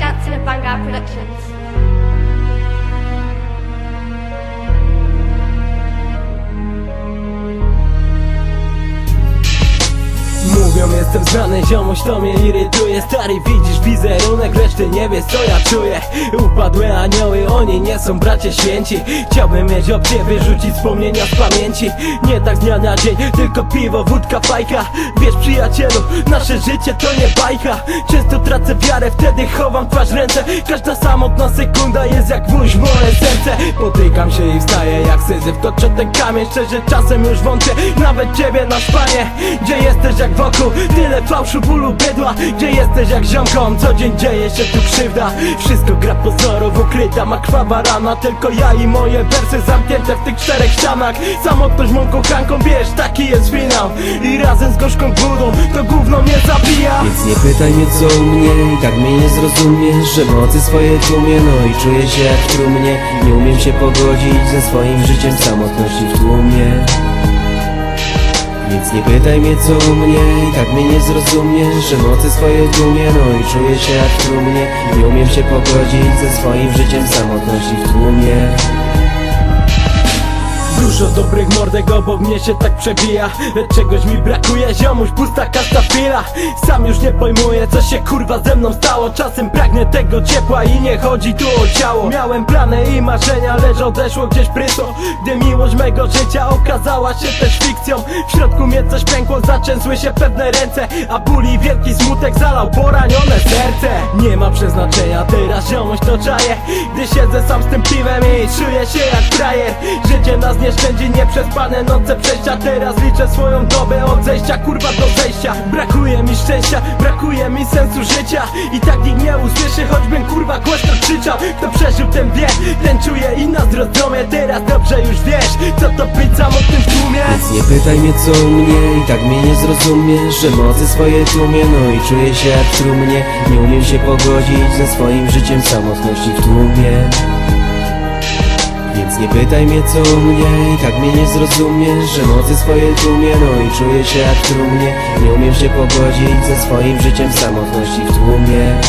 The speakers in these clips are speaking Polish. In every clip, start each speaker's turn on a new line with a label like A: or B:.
A: Dance in
B: a Bang Out Productions. Jestem znany, ziomuś to mnie irytuje. Stary widzisz wizerunek, reszty nie wiesz co ja czuję. Upadłe anioły, oni nie są bracie święci. Chciałbym mieć opcję wyrzucić wspomnienia z pamięci. Nie tak z dnia na dzień, tylko piwo, wódka, fajka. Wiesz przyjacielu, nasze życie to nie bajka. Często tracę wiarę, wtedy chowam twarz ręce. Każda samotna sekunda jest jak gwóźdź w moje serce. Potykam się i wstaję jak syzyf, toczę ten kamień. Szczerze czasem już wątpię, nawet ciebie na szpanie Gdzie jesteś jak wokół, tyle fałszu, bólu, bydła Gdzie jesteś jak ziomką, co dzień dzieje się tu krzywda. Wszystko gra pozorów, ukryta ma krwawa rana. Tylko ja i moje wersy zamknięte w tych czterech ścianach. Samotność mą kochanką, wiesz, taki jest finał. I razem z gorzką budą, to gówno mnie zabija.
C: Więc nie pytaj mnie co u mnie. Tak mnie nie zrozumiesz Że mocy swoje tłumie, no i czuję się jak w trumnie. Nie umiem się pogodzić ze swoim życiem samotności w tłumie więc nie pytaj mnie co u mnie. I tak mnie nie zrozumiesz Że mocy swoje tłumie, no i czuję się jak w trumnie. Nie umiem się pogodzić ze swoim życiem samotności w tłumie
B: Dużo dobrych mordek obok mnie się tak przebija Lecz czegoś mi brakuje, ziomuś pusta każda chwila. Sam już nie pojmuję co się kurwa ze mną stało. Czasem pragnę tego ciepła i nie chodzi tu o ciało. Miałem plany i marzenia, lecz odeszło gdzieś prysło. Gdy miłość mego życia okazała się też fikcją. W środku mnie coś pękło, zaczęsły się pewne ręce A ból i wielki smutek zalał poranione serce. Nie ma przeznaczenia, teraz ziomość to czaję Gdy siedzę sam z tym piwem i czuję się jak frajer. Życie nas nie szczędzi, nieprzespane noce przejścia. Teraz liczę swoją dobę od zejścia, kurwa do zejścia. Brakuje mi szczęścia, brakuje mi sensu życia. I tak nikt nie usłyszy, choćbym kurwa głośno krzyczał. Kto przeżył ten wie, ten czuje i nas zrozumie Teraz dobrze już wiesz, co to być samotnym w tłumie.
C: Więc nie pytaj mnie co u mnie i tak mnie nie zrozumiesz Że mocy swoje tłumie, no i czuję się jak trumnie. Nie umiem się pogodzić ze swoim życiem samotności w tłumie więc nie pytaj mnie co u mnie. I tak mnie nie zrozumiesz Że mocy swoje tłumie, no i czuję się jak trumnie. Nie umiem się pogodzić ze swoim życiem w samotności w tłumie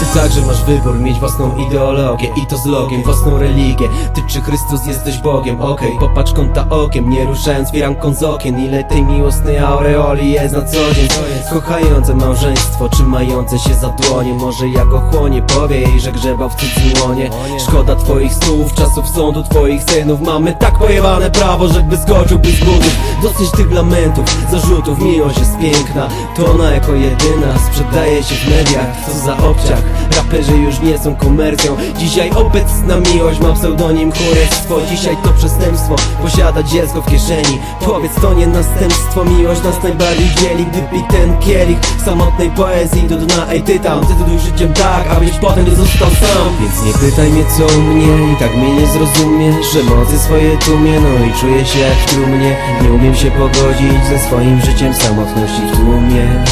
C: ty także masz wybór, mieć własną ideologię I to z logiem, własną religię. Ty czy Chrystus jesteś Bogiem, okej Popatrz kąta okiem, nie ruszając firanką z okien. Ile tej miłosnej aureoli jest na co dzień? Kochające małżeństwo, trzymające się za dłonie? Może jak ochłonie, powie jej, że grzebał w cudzym łonie Szkoda twoich słów, czasów sądu twoich synów. Mamy tak pojebane prawo, że wyskoczyłbyś z butów Dosyć tych lamentów, zarzutów, miłość jest piękna. To ona jako jedyna sprzedaje się w mediach Co za obciach, raperzy już nie są komercją. Dzisiaj obecna miłość ma pseudonim chórestwo Dzisiaj to przestępstwo, posiadać dziecko w kieszeni. Powiedz to nie następstwo, miłość nas najbardziej dzieli Gdy pi ten kielich. Samotnej poezji do dna. Ej ty tam, decyduj życiem tak, abyś potem nie został sam. Więc nie pytaj mnie co u mnie. I tak mnie nie zrozumiesz Że mocy swoje tłumie, no i czuję się jak w trumnie. Nie umiem się pogodzić ze swoim życiem. Samotności w tłumie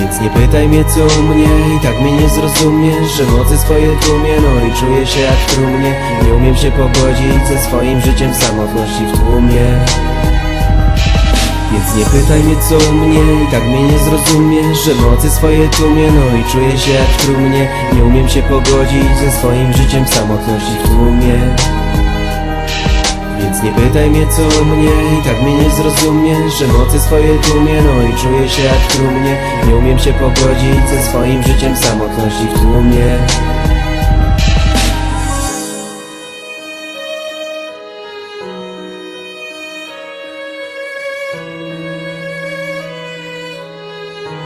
C: więc nie pytaj mnie co u mnie. I tak mnie nie zrozumiesz Że mocy swoje tłumie, no i czuję się jak w trumnie. Nie umiem się pogodzić ze swoim życiem samotności w tłumie. Więc nie pytaj mnie co u mnie. I tak mnie nie zrozumiesz Że mocy swoje tłumie, no i czuję się jak w trumnie. Nie umiem się pogodzić ze swoim życiem samotności w tłumie więc nie pytaj mnie co mnie. I tak mnie nie zrozumiesz Że mocy swoje tłumie, no i czuję się jak w trumnie. Nie umiem się pogodzić ze swoim życiem samotności w tłumie